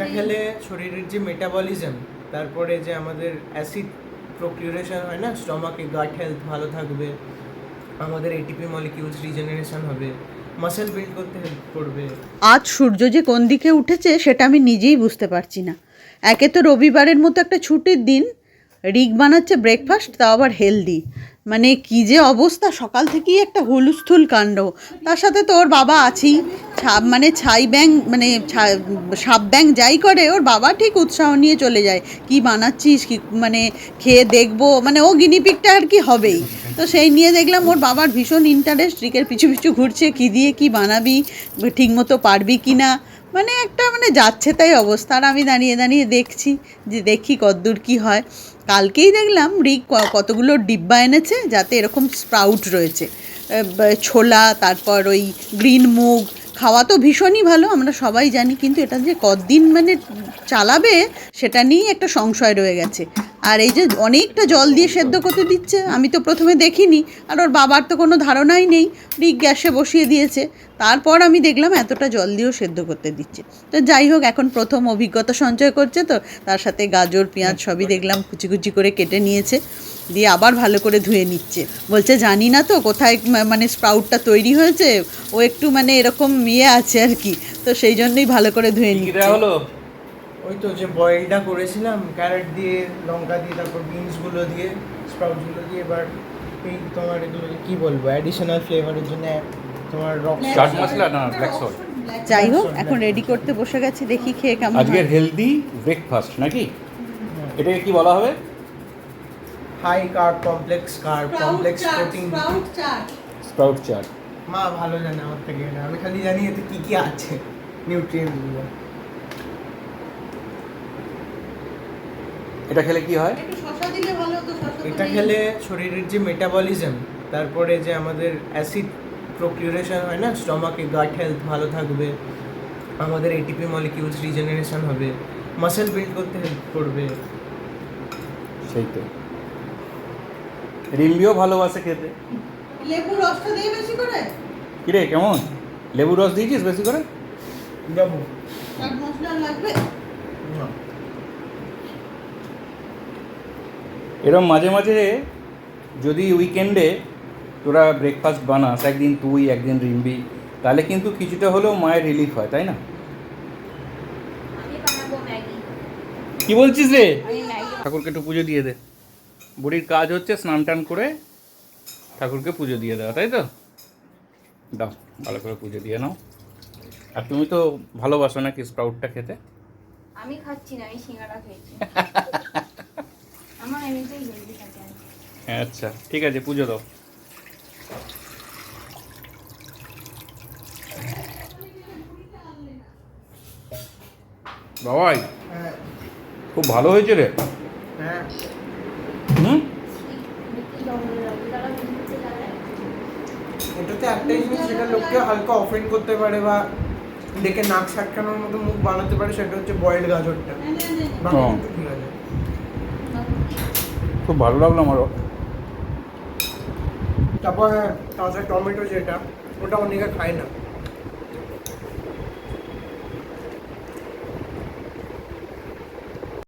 এটা খেলে শরীরের যে মেটাবলিজম তারপরে যে আমাদের অ্যাসিড প্রোকিউরেশন হয় না স্টমাকে গাট হেলথ ভালো থাকবে, আমাদের এটিপি মলিকিউলস রিজেনারেশন হবে মাসেল বিল্ড করতে হেল্প করবে। আজ সূর্য যে কোন দিকে উঠেছে সেটা আমি নিজেই বুঝতে পারছি না। একে তো রবিবারের মতো একটা ছুটির দিন রিক বানাচ্ছে ব্রেকফাস্ট তাও আবার হেলদি মানে কি যে অবস্থা, সকাল থেকেই একটা হুলস্থুল কাণ্ড। তার সাথে তো ওর বাবা আছেই। ছাপ মানে ছাই ব্যাং মানে সাপ ব্যাং যাই করে, ওর বাবা ঠিক উৎসাহ নিয়ে চলে যায়। কি বানাচ্ছিস, কি মানে খেয়ে দেখব মানে ও গিনিপিকটা আর কি হবেই। তো সেই নিয়ে দেখলাম ওর বাবার ভীষণ ইন্টারেস্ট রিকের পিছু পিছু ঘুরছে, কী দিয়ে কি বানাবি ঠিক মতো পারবি কি না। মানে একটা মানে যাচ্ছে তাই অবস্থা। আর আমি দাঁড়িয়ে দাঁড়িয়ে দেখছি যে দেখি কতদূর কি হয়। কালকেই দেখলাম রিক কতগুলো ডিব্বা এনেছে, যাতে এরকম স্প্রাউট রয়েছে। ছোলা, তারপর ওই গ্রিন মুগ, খাওয়া তো ভীষণই ভালো, আমরা সবাই জানি, কিন্তু এটা যে কতদিন মানে চালাবে, সেটা নিয়েই একটা সংশয় রয়ে গেছে। আর এই যে অনেকটা জল দিয়ে সেদ্ধ করতে দিচ্ছে আমি তো প্রথমে দেখিনি। আর ওর বাবার তো কোনো ধারণাই নেই রিক গ্যাসে বসিয়ে দিয়েছে। তারপর আমি দেখলাম এতটা জল দিয়েও সেদ্ধ করতে দিচ্ছে। তো যাই হোক এখন প্রথম অভিজ্ঞতা সঞ্চয় করছে তো তার সাথে গাজর পেঁয়াজ সবই দেখলাম কুচি কুচি করে কেটে নিয়েছে দিয়ে আবার ভালো করে ধুয়ে নিচ্ছে। বলছে জানি না তো কোথায় মানে স্প্রাউটটা তৈরি হয়েছে ও একটু মানে এরকম ইয়ে আছে আর কি। তো সেই জন্যই ভালো করে ধুয়ে নিচ্ছে। ওই তো যে বয়েলটা করেছিলাম ক্যারেট দিয়ে লঙ্কা দিয়ে তারপর বিনসগুলো দিয়ে স্প্রাউটসগুলো দিয়ে এবার এই তোমার এগুলো কি বলব অ্যাডিশনাল ফ্লেভারের জন্য তোমার রক চাট মশলা না ব্ল্যাক সল্ট যাই হোক এখন রেডি করতে বসে গেছি দেখি খেয়ে কেমন আজকের হেলদি ব্রেকফাস্ট নাকি? এটাকে কি বলা হবে? High carb complex carb complex protein sprout chaat মা ভালো জানে আমার থেকে আমি খালি জানি এতে কি কি আছে নিউট্রিয়েন্টগুলো এটা খেলে কি হয়? এটা খেলে শরীরের যে মেটাবলিজম তারপরে যে আমাদের অ্যাসিড প্রোকিউরেশন হয় না স্টমাকে গাট হেলথ ভালো থাকবে আমাদের এটিপি মলিকিউলস রিজেনারেশন হবে মাসেল বিল্ড করতে হেল্প করবে। সেই তো রিম্বিও ভালোবাসে খেতে। লেবু রসটা দিয়ে বেশি করে। কিরে কেমন? লেবু রস দিয়েছিস বেশি করে? যাব চাট মশলা লাগবে? না। এরম মাঝে মাঝে যদি উইকেন্ডে তোরা ব্রেকফাস্ট বানাস একদিন তুই একদিন রিম্বি তাহলে কিন্তু কিছুটা হলেও মায়ের রিলিফ হয় তাই না? কি বলছিস রে? ঠাকুরকে একটু পুজো দিয়ে দে। বুড়ির কাজ হচ্ছে স্নান টান করে ঠাকুরকে পুজো দিয়ে দেওয়া তাই তো? দাও ভালো করে পুজো দিয়ে নাও। আর তুমি তো ভালোবাসো নাকি স্প্রাউটটা খেতে? আমি খাচ্ছি না আমি সিঙ্গারা খেয়েছি আমার এমনিতেই হেলদি থাকে আর কি। হ্যাঁ আচ্ছা ঠিক আছে পুজো দাও। বাবাই হ্যাঁ। খুব ভালো হয়েছে রে। হ্যাঁ। এটাতে একটাই জিনিস যেটা লোককে হালকা অফেন্ড করতে পারে বা দেখে নাক সাটকানোর মতো মুখ বানাতে পারে সেটা হচ্ছে বয়েলড গাজরটা। ঠিক আছে। খুব ভালো লাগল আমারও। তারপর তাছাড়া টমেটো যেটা ওটা অনেকে খায় না।